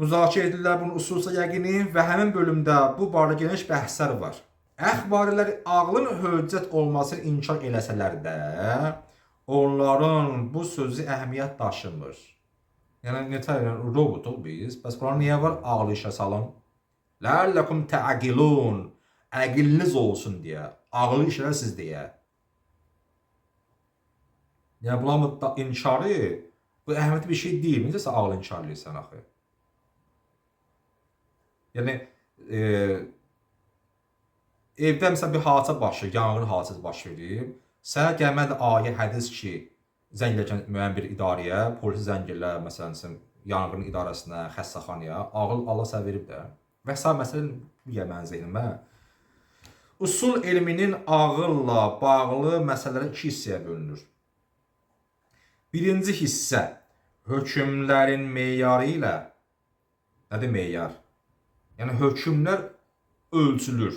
müzakirə edirlər bunun usulsa yəqini və həmin bölümdə bu barədə geniş bəhslər var. Əxbarilər ağlın hüccət olmasını inkar eləsələr də, onların bu sözü əhəmiyyət daşımır. Yəni nətər yəni robotuq biz. Bəs buna niyə var ağlı işə salın? La'allakum ta'qilun. Əqiliniz olsun deyə, ağlı işləsiz deyə. Yəni bunların inkarı bu əhəmiyyətli bir şey deyil. Necə sən ağlı inkar edirsən axı? Yəni e, evdə məsələn bir hadisə baş verir, yanğın hadisəsi baş verir. Sənə gəlməli ayə hədis ki, zəng edəcəksən müəyyən bir idarəyə, polisi zəng elə, məsələn, sən yanğın idarəsinə, xəstəxanaya, ağıl Allah sənə verib də. Və sair məsələn mənim zehnimə. Usul elminin ağılla bağlı məsələlər iki hissəyə bölünür. Birinci hissə hökmlərin meyarı ilə nədir meyar? Yəni hökmlər ölçülür.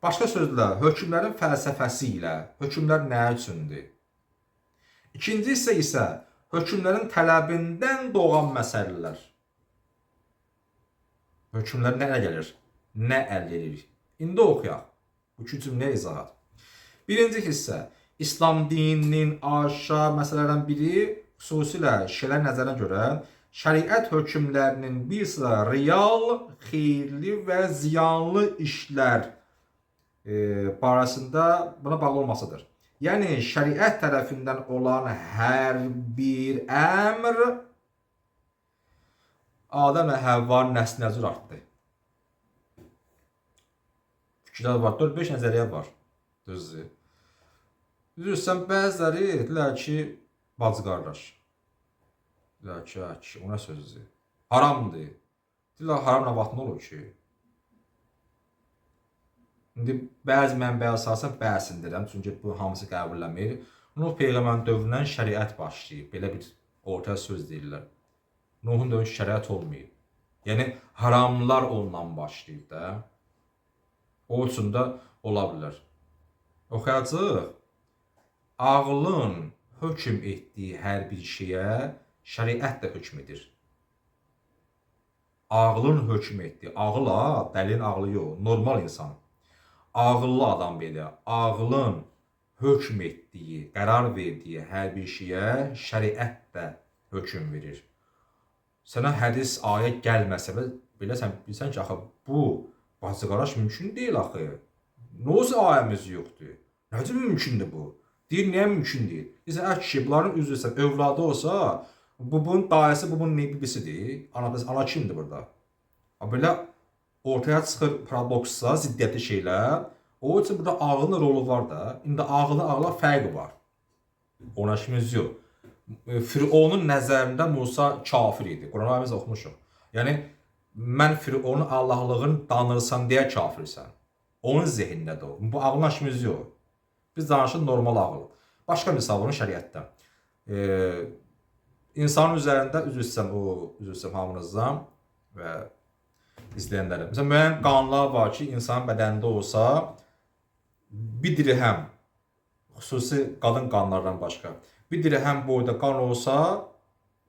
Başqa sözlə, hökmlərin fəlsəfəsi ilə hökmlər nə üçündür? İkinci hissə isə hökmlərin tələbindən doğan məsələlər. Hökmlər nə gəlir? Nə əldə edir? İndi oxuyaq. Bu iki cümlə izahat. Birinci hissə İslam dininin aşağı məsələlərdən biri xüsusilə şərə nəzərə görə şəriət hökmlərinin bir sıra real, xeyirli və ziyanlı işlər e, barəsində buna bağlı olmasıdır. Yəni şəriət tərəfindən olan hər bir əmr Adəm və Həvvanın nəslinə zür artdı. Fikirlər var, 4-5 nəzəriyyə var. Düzdür. Düzürsən bəziləri dedilər ki, bacı qardaş. Dedilər ki, "Ə, kişi, o nə sözdür? Haramdır. Dedilər, haram nə vaxt nə olur ki? İndi bəzi mənbəyə əsasən bəsindirəm, çünki bu hamısı qəbulləmir. Nuh peyğəmbərin dövründən şəriət başlayıb. Belə bir ortaya söz deyirlər. Nuhun dövrü şəriət olmayıb. Yəni haramlar ondan başlayıb da. O üçün də ola bilər. Oxuyacağıq. Ağlın hökm etdiyi hər bir şeyə şəriət də hökm edir. Ağlın hökm etdiyi, ağla, dəlin ağlı yox, normal insan. Ağıllı adam belə, ağlın hökm etdiyi, qərar verdiyi hər bir şeyə şəriət də hökm verir. Sənə hədis, ayə gəlməsə belə, sən bilsən ki, axı bu bacı qardaş mümkün deyil axı. Nə olsa ayəmiz yoxdur. Necə mümkündür bu? Deyir, niyə mümkün deyil? Deyirsən, ə kişi, bunların üzrəsən, övladı olsa, bu bunun dayısı, bu bunun bibisidir. Ana, ana kimdir burada? Belə ortaya çıxır paradokslar, ziddiyyətli şeylər. O üçün burada ağlın rolu var da. İndi ağlın ağla fərqi var. Ona işimiz yox. Fironun nəzərində Musa kafir idi. Quran ayəmiz oxumuşuq. Yəni mən Fironun Allahlığını danırsan deyə kafirsən. Onun zehnindədir o. Bu ağlın işimiz yox. Biz danışırıq normal ağıl. Başqa misal bunun şəriətdə. E, insanın üzərində üzr istəyirəm o üzr istəyirəm hamınızdan və izləyənlərə. Məsələn müəyyən qanunlar var ki, insanın bədənində olsa bir dirhəm xüsusi qadın qanlardan başqa bir dirhəm boyda qan olsa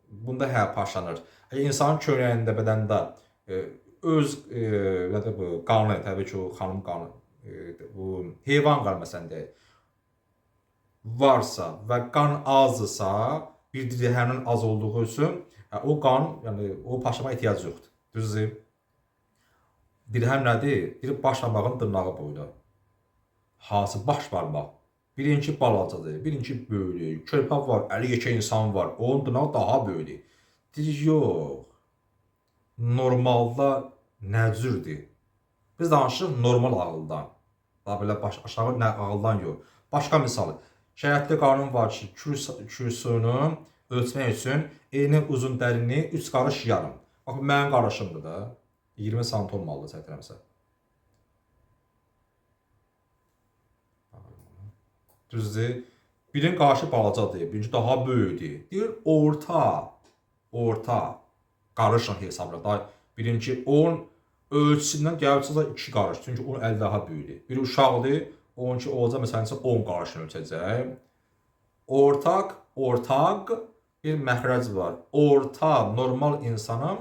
bunda hə parçalanır. Əgər insanın köynəyində bədəndə e, öz e, bu qanı, təbii ki, o xanım qanı, e, bu heyvan qanı məsələn deyək, varsa və qan azdırsa, bir dirhəmin az olduğu üçün e, o qan, yəni o parçalama ehtiyac yoxdur. Düzdür? Dirhəm nədir? Bir baş barmağın dırnağı boyda. Hansı baş barmaq? Birinci balacadır, birinci böyük, körpə var, əli yekə insan var, onun dırnağı daha böyükdür. Deyir, yox. Normalda nə cürdür? Biz danışırıq normal ağıldan. Daha belə baş aşağı nə ağıldan yox. Başqa misal. Şəriətdə qanun var ki, kürsünü ölçmək üçün eyni uzun dərinliyi 3 qarış yarım. Bax mənim qarışımdır da. 20 sant olmalıdır səhv etmirəmsə. Düzdür? Birin qarşı balacadır, birinci daha böyükdür. Deyir orta, orta qarışla hesabla. Da birinci 10 ölçüsündən gəlibsə 2 qarış. Çünki onun əli daha böyükdür. Biri uşaqdır, onunki olacaq məsələn 10 qarışını ölçəcək. Ortaq, ortaq bir məxrəc var. Orta, normal insanın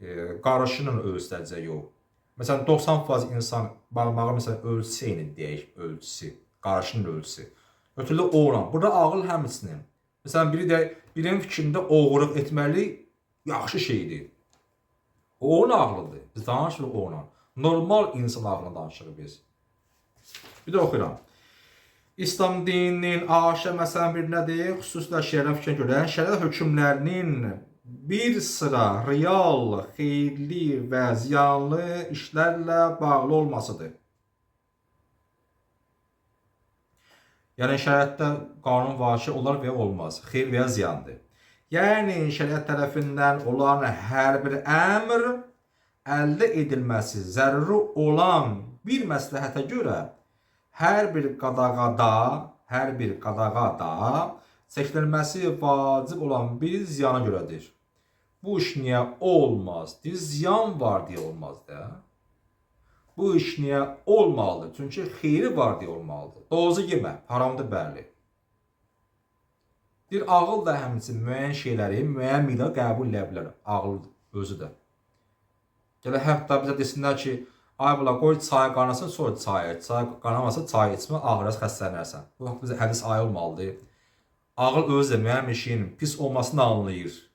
e, qarışının ölçüsəcə yox. Məsələn 90% insan barmağı məsələn ölçüsü eyni deyək, ölçüsü, qarışının ölçüsü. Ötürü oğlan. Burada ağıl həmçinin. Məsələn biri də birinin fikrində oğurluq etməli yaxşı şeydir. Onun ağlıdır. Biz danışırıq onunla. Normal insan ağlını danışırıq biz. Bir də oxuyuram. İslam dininin Aşə məsələn bir nədir? Xüsusilə fikrinə görə şəriət hökmlərinin bir sıra real, xeyirli və ziyanlı işlərlə bağlı olmasıdır. Yəni şəriətdə qanun vacib olar və olmaz. Xeyir və ya ziyandır. Yəni şəriət tərəfindən olan hər bir əmr əldə edilməsi zəruri olan bir məsləhətə görə hər bir qadağada, hər bir qadağada çəkilməsi vacib olan bir ziyana görədir. Bu iş niyə olmaz? Deyir, ziyan var deyə olmaz da. Bu iş niyə olmalıdır? Çünki xeyri var deyə olmalıdır. Dozu yemə, haramdır bəli. Bir ağıl da həmçinin müəyyən şeyləri müəyyən miqdar qəbul edə bilər. Ağıl özü də. Gələ hətta bizə desinlər ki, ay bula qoy çay qaynasın, sonra çay iç. Çay qaynamasa çay içmə, ağrıras xəstələnərsən. Bu bizə hədis ay olmalıdır. Ağıl özü də müəyyən bir şeyin pis olmasını anlayır.